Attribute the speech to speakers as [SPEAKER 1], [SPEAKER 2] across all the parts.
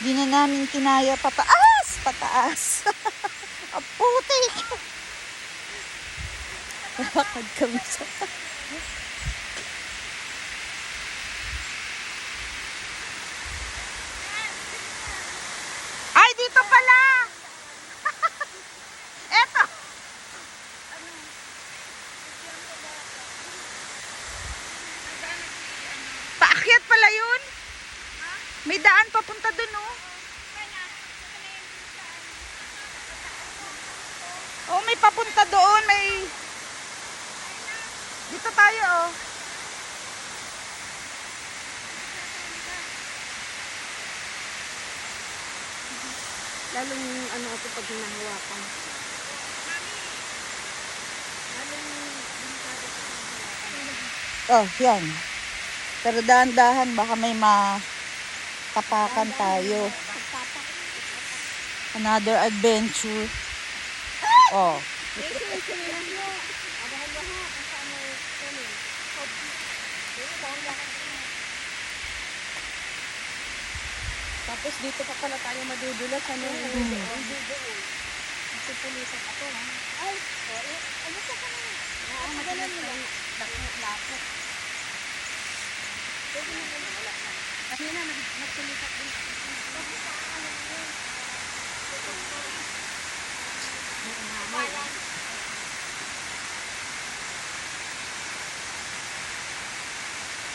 [SPEAKER 1] Di na namin kinaya pataas, pataas. Ang putik. Lakad kami sa... Ay, dito pala! Eto! Paakyat pala yun? May daan papunta dun, oh. Oh, may papunta doon. May... Dito tayo, oh.
[SPEAKER 2] Lalong ano ako pag hinahawakan.
[SPEAKER 1] Oh, yan. Pero dahan-dahan, baka may matapakan tayo. Another adventure. Oh.
[SPEAKER 2] Dahan-dahan din. Tapos dito pa pala tayo madudulas. Ano?
[SPEAKER 1] Hmm.
[SPEAKER 2] Kasi pulisan ako. ha? Ay, sorry. Ano sa kanina? Oo, madalan mo lang. Lakot-lakot. Pwede mo. Kasi na, nag- nagpulisan din ako. Wala.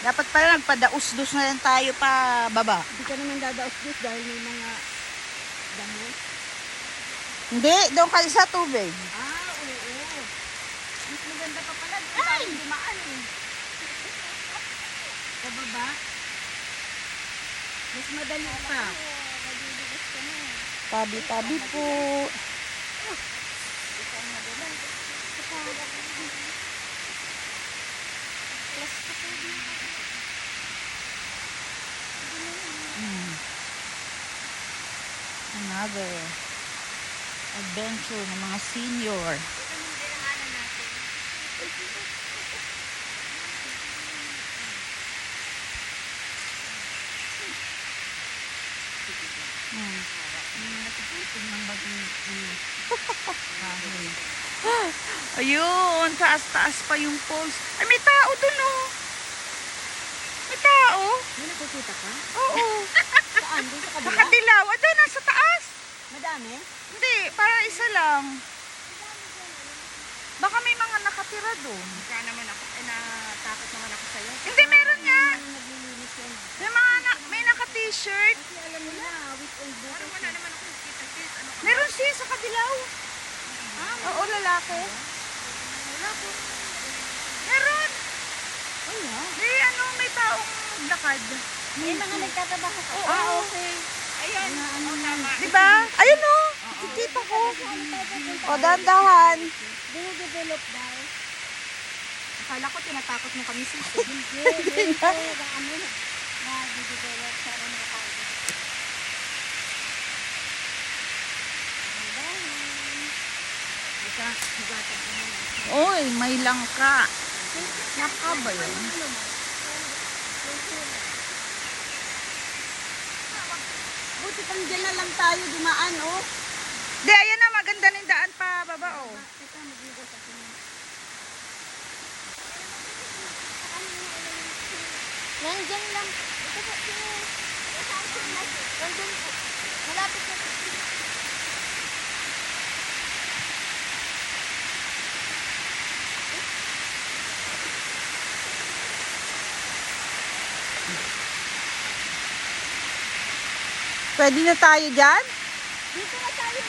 [SPEAKER 1] Dapat pala nagpadaus-dus na lang tayo pa baba.
[SPEAKER 2] Hindi ka naman dadaos-dus dahil may mga damo.
[SPEAKER 1] Hindi, doon kayo sa tubig.
[SPEAKER 2] Ah, oo. Mas maganda pa pala. Doon tayo dumaan eh. Mas madali pa.
[SPEAKER 1] Tabi-tabi po. Hmm. Another adventure ng mga senior.
[SPEAKER 2] Ito yung dinanganan natin.
[SPEAKER 1] Kahoy. Ayun, taas-taas pa yung poles. Ay, may tao dun oh. May tao.
[SPEAKER 2] May nakikita ka?
[SPEAKER 1] Oo.
[SPEAKER 2] Saan? Doon sa
[SPEAKER 1] Sa
[SPEAKER 2] kabila?
[SPEAKER 1] kadilaw. Ah, doon, nasa taas.
[SPEAKER 2] Madami?
[SPEAKER 1] Hindi, parang isa lang. Baka may mga nakatira doon.
[SPEAKER 2] Kaya naman ako, eh natakot naman ako sa'yo.
[SPEAKER 1] Hindi, meron nga.
[SPEAKER 2] Ano naglilinis yan?
[SPEAKER 1] May mga na, may naka-t-shirt.
[SPEAKER 2] Kasi alam mo na, weekend bukas. Parang wala naman ako nakita sis. Ano ka?
[SPEAKER 1] Meron siya sa kadilaw.
[SPEAKER 2] Ah,
[SPEAKER 1] Oo, lalaki.
[SPEAKER 2] wala po.
[SPEAKER 1] Meron.
[SPEAKER 2] Wala.
[SPEAKER 1] May ano, may taong lakad.
[SPEAKER 2] May mga nagtatrabaho ka.
[SPEAKER 1] Oo.
[SPEAKER 2] Ah, okay. Ayun.
[SPEAKER 1] Ano,
[SPEAKER 2] ano, tama.
[SPEAKER 1] Di ba? Ayun oh. Kikita ko. O, dahan-dahan.
[SPEAKER 2] Dinidevelop daw. Akala ko tinatakot mo kami sis. Hindi.
[SPEAKER 1] Hindi
[SPEAKER 2] ano, na-develop sa ano ka. Isa, hugatan ko muna.
[SPEAKER 1] Oy, may langka. Langka ba yun?
[SPEAKER 2] Buti pang dyan na lang tayo dumaan, oh.
[SPEAKER 1] Di, ayan na, maganda na yung daan pa baba oh.
[SPEAKER 2] Nandyan lang. Ito po, sino? Nandun po. Malapit na
[SPEAKER 1] Pwede na tayo dyan?
[SPEAKER 2] Dito na tayo.